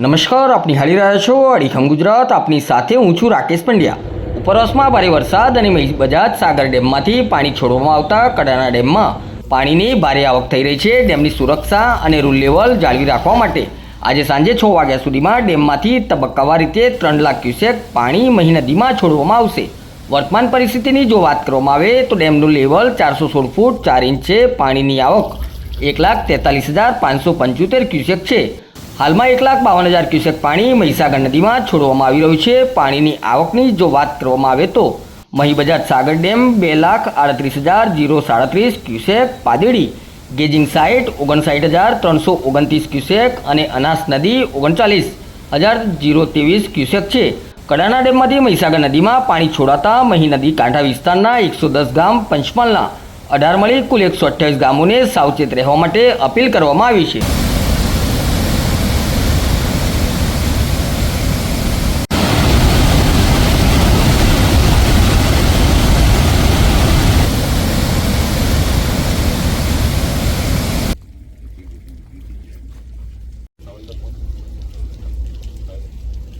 નમસ્કાર, આપની હાલી રહ્યા છો અડીખમ ગુજરાત. આપની સાથે હું છું રાકેશ પંડ્યા. ઉપરવાસમાં ભારે વરસાદ અને મહી બજાજ સાગર ડેમમાંથી પાણી છોડવામાં આવતા કડાણા ડેમમાં. પાણીની ભારે આવક થઈ રહી છે ડેમની સુરક્ષા અને રૂલ લેવલ જાળવી રાખવા માટે. આજે સાંજે છ વાગ્યા સુધીમાં ડેમમાંથી તબક્કાવાર રીતે ત્રણ લાખ ક્યુસેક પાણી મહી નદીમાં છોડવામાં આવશે. વર્તમાન પરિસ્થિતિની જો વાત કરવામાં આવે તો ડેમનું લેવલ ચારસો સોળ ફૂટ ચાર ઇંચ છે. પાણીની આવક એક લાખ તેતાલીસ હજાર પાંચસો પંચોતેર ક્યુસેક છે. હાલમાં એક લાખ બાવન હજાર ક્યુસેક પાણી મહીસાગર નદીમાં છોડવામાં આવી રહ્યું છે. પાણીની આવકની જો વાત કરવામાં આવે તો મહી બજાજ સાગર ડેમ બે લાખ આડત્રીસ હજાર જીરો સાડત્રીસ ક્યુસેક પાદેડી, ગેજિંગ સાઇટ ઓગણસાઠ હજાર ત્રણસો ઓગણત્રીસ ક્યુસેક અને અનાસ નદી ઓગણચાલીસ હજાર જીરો ત્રેવીસ ક્યુસેક છે. કડાણા ડેમમાંથી મહીસાગર નદીમાં પાણી છોડાતા મહી નદી કાંઠા વિસ્તારના એકસો દસ ગામ પંચમહાલના અઢાર મળી કુલ એકસો અઠ્યાવીસ ગામોને સાવચેત રહેવા માટે અપીલ કરવામાં આવી છે.